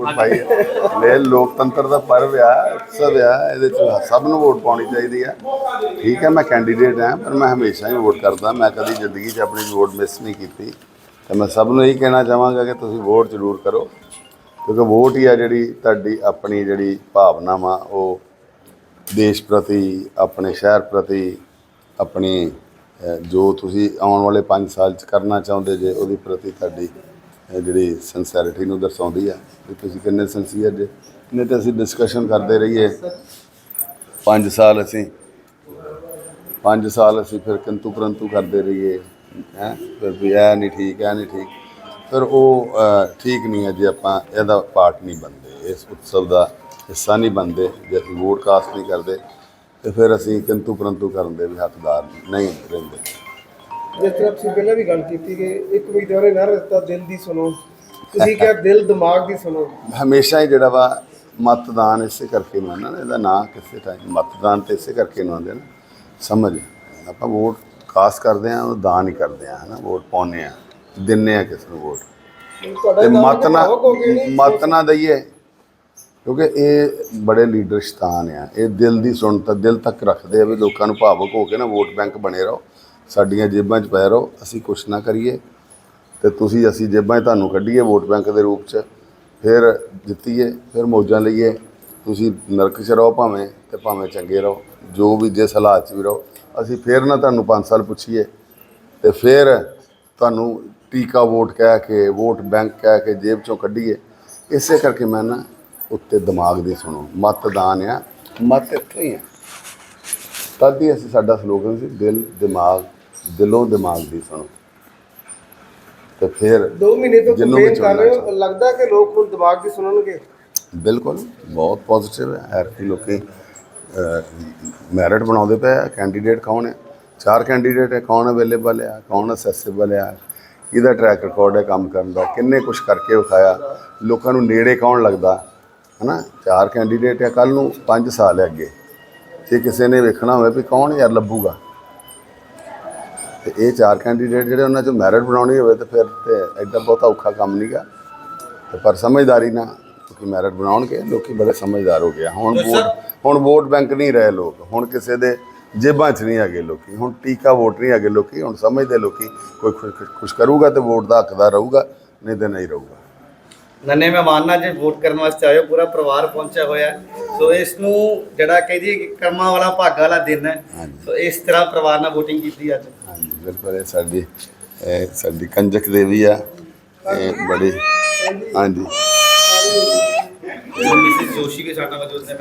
Vote ਪਾਈ ਲੋਕਤੰਤਰ ਦਾ ਪਰਵ ਆ, ਉਤਸਵ ਆ, ਇਹਦੇ ਚ ਸਭ ਨੂੰ ਵੋਟ ਪਾਉਣੀ ਚਾਹੀਦੀ ਆ। ਠੀਕ ਹੈ, ਮੈਂ ਕੈਂਡੀਡੇਟ ਹਾਂ, ਪਰ ਮੈਂ ਹਮੇਸ਼ਾ ਹੀ ਵੋਟ ਕਰਦਾ। ਮੈਂ ਕਦੀ ਜ਼ਿੰਦਗੀ 'ਚ ਆਪਣੀ ਵੋਟ ਮਿਸ ਨਹੀਂ ਕੀਤੀ। ਤੇ ਮੈਂ ਸਭ ਨੂੰ ਇਹ ਕਹਿਣਾ ਚਾਹਾਂਗਾ ਕਿ ਤੁਸੀਂ ਵੋਟ ਜ਼ਰੂਰ ਕਰੋ। ਕਿਉਂਕਿ ਵੋਟ ਹੀ ਆ ਜਿਹੜੀ ਤੁਹਾਡੀ ਆਪਣੀ ਜਿਹੜੀ ਭਾਵਨਾਵਾਂ, ਉਹ ਦੇਸ਼ ਪ੍ਰਤੀ, ਆਪਣੇ ਸ਼ਹਿਰ ਪ੍ਰਤੀ, ਆਪਣੀ ਜੋ ਤੁਸੀਂ ਆਉਣ ਵਾਲੇ 5 ਸਾਲ ਚ ਕਰਨਾ ਚਾਹੁੰਦੇ ਜੇ, ਉਹਦੇ ਪ੍ਰਤੀ ਤੁਹਾਡੀ ਜਿਹੜੀ ਸਿੰਸੈਰਿਟੀ ਨੂੰ ਦਰਸਾਉਂਦੀ ਆ ਕਿ ਤੁਸੀਂ ਕਿੰਨੇ ਸਿੰਸੀਅਰ ਜੇ। ਨਹੀਂ ਤਾਂ ਅਸੀਂ ਡਿਸਕਸ਼ਨ ਕਰਦੇ ਰਹੀਏ। 5 ਸਾਲ ਅਸੀਂ 5 ਸਾਲ ਅਸੀਂ ਫਿਰ ਕਿੰਤੂ ਪਰੰਤੂ ਕਰਦੇ ਰਹੀਏ। ਹੈ? ਫਿਰ ਵੀ ਇਹ ਨਹੀਂ ਠੀਕ, ਇਹ ਨਹੀਂ ਠੀਕ। ਫਿਰ ਉਹ ਠੀਕ ਨਹੀਂ ਹੈ ਜੇ ਆਪਾਂ ਇਹਦਾ ਪਾਰਟ ਨਹੀਂ ਬਣਦੇ, ਇਸ ਉਤਸਵ ਦਾ ਹਿੱਸਾ ਨਹੀਂ ਬਣਦੇ, ਜੇ ਅਸੀਂ ਵੋਟ ਕਾਸਟ ਨਹੀਂ ਕਰਦੇ, ਤੇ ਫਿਰ ਅਸੀਂ ਕਿੰਤੂ ਪਰੰਤੂ ਕਰਨ ਦੇ ਵੀ ਹੱਕਦਾਰ ਨਹੀਂ ਰਹਿੰਦੇ। ਜਿਸ ਤਰ੍ਹਾਂ ਤੁਸੀਂ ਪਹਿਲਾਂ ਵੀ ਗੱਲ ਕੀਤੀ ਕਿ ਇੱਕ ਵੀ ਦੌਰੇ ਨਾ ਰਸਤਾ ਦਿਲ ਦੀ ਸੁਣੋ। ਤੁਸੀਂ ਕਿਹਾ ਦਿਲ ਦਿਮਾਗ ਦੀ ਸੁਣੋ। ਹਮੇਸ਼ਾ ਹੀ ਜਿਹੜਾ ਵਾ ਮਤਦਾਨ ਇਸੇ ਕਰਕੇ ਮੰਨਣਾ ਨਾ ਇਹਦਾ ਨਾਂ ਕਿਸੇ ਟਾਈਮ ਮਤਦਾਨ ਤੇ ਇਸੇ ਕਰਕੇ ਮੰਨਦੇ ਨਾ। ਸਮਝ ਆਪਾਂ ਵੋਟ ਕਾਸਟ ਕਰਦੇ ਆ ਉਹ ਦਾਨ ਹੀ ਕਰਦੇ ਆ ਹਨਾ ਵੋਟ ਪਾਉਂਦੇ ਆ ਦਿੰਨੇ ਆ ਕਿਸ ਨੂੰ ਵੋਟ। ਤੇ ਮਤ ਤਾਂ ਨਾ ਮਤ ਨਾ ਦਈਏ ਕਿਉਂਕਿ ਇਹ ਬੜੇ ਲੀਡਰ ਸ਼ਤਾਨ ਆ। ਇਹ ਦਿਲ ਦੀ ਸੁਣਤਾ ਦਿਲ ਤੱਕ ਰੱਖਦੇ ਆ ਵੀ ਲੋਕਾਂ ਨੂੰ ਭਾਵੁਕ ਹੋ ਕੇ ਨਾ ਵੋਟ ਬੈਂਕ ਬਣੇ ਰਹੋ। ਸਾਡੀਆਂ ਜੇਬਾਂ 'ਚ ਪੈ ਰਹੋ ਅਸੀਂ ਕੁਛ ਨਾ ਕਰੀਏ ਤੇ ਤੁਸੀਂ, ਅਸੀਂ ਜੇਬਾਂ 'ਚ ਤੁਹਾਨੂੰ ਕੱਢੀਏ ਵੋਟ ਬੈਂਕ ਦੇ ਰੂਪ 'ਚ, ਫਿਰ ਜਿੱਤੀਏ, ਫਿਰ ਮੌਜਾਂ ਲਈਏ। ਤੁਸੀਂ ਨਰਕ 'ਚ ਰਹੋ ਭਾਵੇਂ ਤੇ ਭਾਵੇਂ ਚੰਗੇ ਰਹੋ, ਜੋ ਵੀ ਜਿਸ ਹਾਲਾਤ 'ਚ ਵੀ ਰਹੋ, ਅਸੀਂ ਫਿਰ ਨਾ ਤੁਹਾਨੂੰ 5 ਸਾਲ ਪੁੱਛੀਏ ਤੇ ਫਿਰ ਤੁਹਾਨੂੰ ਟੀਕਾ ਵੋਟ ਕਹਿ ਕੇ, ਵੋਟ ਬੈਂਕ ਕਹਿ ਕੇ ਜੇਬ 'ਚੋਂ ਕੱਢੀਏ। ਇਸੇ ਕਰਕੇ ਮੈਂ ਨਾ ਉੱਤੇ ਦਿਮਾਗ ਦੀ ਸੁਣੋ, ਮਤਦਾਨ ਆ, ਮਤ ਇੱਥੇ ਹੀ ਆ। ਤਦ ਹੀ ਅਸੀਂ, ਸਾਡਾ ਸਲੋਗਨ ਸੀ, ਦਿਲ, ਦਿਮਾਗ ਦਿਲੋਂ ਦਿਮਾਗ ਦੀ ਸੁਣੋ। ਤੇ ਫਿਰ 2 ਮਹੀਨੇ ਤੋਂ ਜਿਹਨੂੰ ਵੀ ਕੰਪੇਨ ਕਰ ਰਹੇ ਹੋ ਲੱਗਦਾ ਕਿ ਲੋਕ ਹੁਣ ਦਿਮਾਗ ਦੀ ਸੁਣਨਗੇ। ਬਿਲਕੁਲ ਬਹੁਤ ਪੋਜ਼ਿਟਿਵ ਹੈ। ਹਰ ਕੋਈ ਲੋਕੀ ਮੈਰਿਟ ਬਣਾਉਂਦੇ ਪਏ ਆ। ਕੈਂਡੀਡੇਟ ਕੌਣ ਹੈ? ਚਾਰ ਕੈਂਡੀਡੇਟ ਹੈ। ਕੌਣ ਅਵੇਲੇਬਲ ਹੈ? ਕੌਣ ਅਸੈਸਿਬਲ ਹੈ? ਇਹਦਾ ਟਰੈਕ ਰਿਕਾਰਡ ਹੈ ਕੰਮ ਕਰਨ ਦਾ? ਕਿੰਨੇ ਕੁਝ ਕਰਕੇ ਵਿਖਾਇਆ? ਲੋਕਾਂ ਨੂੰ ਨੇੜੇ ਕੌਣ ਲੱਗਦਾ? ਹਨਾ? ਚਾਰ ਕੈਂਡੀਡੇਟ ਹੈ। ਕੱਲ ਨੂੰ 5 ਸਾਲ ਹੈ ਅੱਗੇ। ਜੇ ਕਿਸੇ ਨੇ ਵੇਖਣਾ ਹੋਵੇ ਵੀ ਕੌਣ ਯਾਰ ਲੱਭੂਗਾ। ਤੇ ਇਹ ਚਾਰ ਕੈਂਡੀਡੇਟ ਜਿਹੜੇ ਉਹਨਾਂ ਚੋਂ ਮੈਰਿਟ ਬਣਾਉਣੀ ਹੋਵੇ ਤੇ ਫਿਰ ਤੇ ਐਡਾ ਬਹੁਤਾ ਔਖਾ ਕੰਮ ਨਹੀਂਗਾ ਤੇ ਪਰ ਸਮਝਦਾਰੀ ਨਾਲ ਕਿਉਂਕਿ ਮੈਰਿਟ ਬਣਾਉਣਗੇ ਲੋਕੀ ਬੜੇ ਸਮਝਦਾਰ ਹੋ ਗਏ ਆ। ਹੁਣ ਵੋਟ ਹੁਣ ਵੋਟ ਬੈਂਕ ਨਹੀਂ ਰਹੇ ਲੋਕ। ਹੁਣ ਕਿਸੇ ਦੇ ਜੇਬਾਂ 'ਚ ਨਹੀਂ ਹੈਗੇ ਲੋਕੀ। ਹੁਣ ਟੀਕਾ ਵੋਟ ਨਹੀਂ ਹੈਗੇ ਲੋਕੀ। ਹੁਣ ਸਮਝਦੇ ਲੋਕੀ ਕੋਈ ਖੁਸ਼ ਕਰੂਗਾ ਤੇ ਵੋਟ ਦਾ ਹੱਕਦਾਰ ਰਹੂਗਾ ਨਹੀਂ ਤੇ ਨਹੀਂ ਰਹੂਗਾ। ਨੰਨੇ ਮਹਿਮਾਨ ਜੇ ਵੋਟ ਕਰਨ ਵਾਸਤੇ ਆਇਓ ਪੂਰਾ ਪਰਿਵਾਰ ਪਹੁੰਚਿਆ ਹੋਇਆ। ਸੋ ਇਸ ਨੂੰ ਜਿਹੜਾ ਕਹਿੰਦੀ ਕਿ ਕਰਮਾਂ ਵਾਲਾ ਭਾਗਾਂ ਵਾਲਾ ਦਿਨ ਹੈ। ਸੋ ਇਸ ਤਰ੍ਹਾਂ ਪਰਿਵਾਰ ਨਾਲ VOTING ਕੀਤੀ ਅੱਜ। ਹਾਂਜੀ ਬਿਲਕੁਲ ਇਹ ਸਾਡੀ ਇਹ ਸਾਡੀ ਕੰਜਕ ਦੇਵੀ ਆ। ਇਹ ਬੜੀ ਹਾਂਜੀ। ਮਿਸਿਸ ਜੋਸ਼ੀ ਕੇ ਸਾਡਾ ਨੇ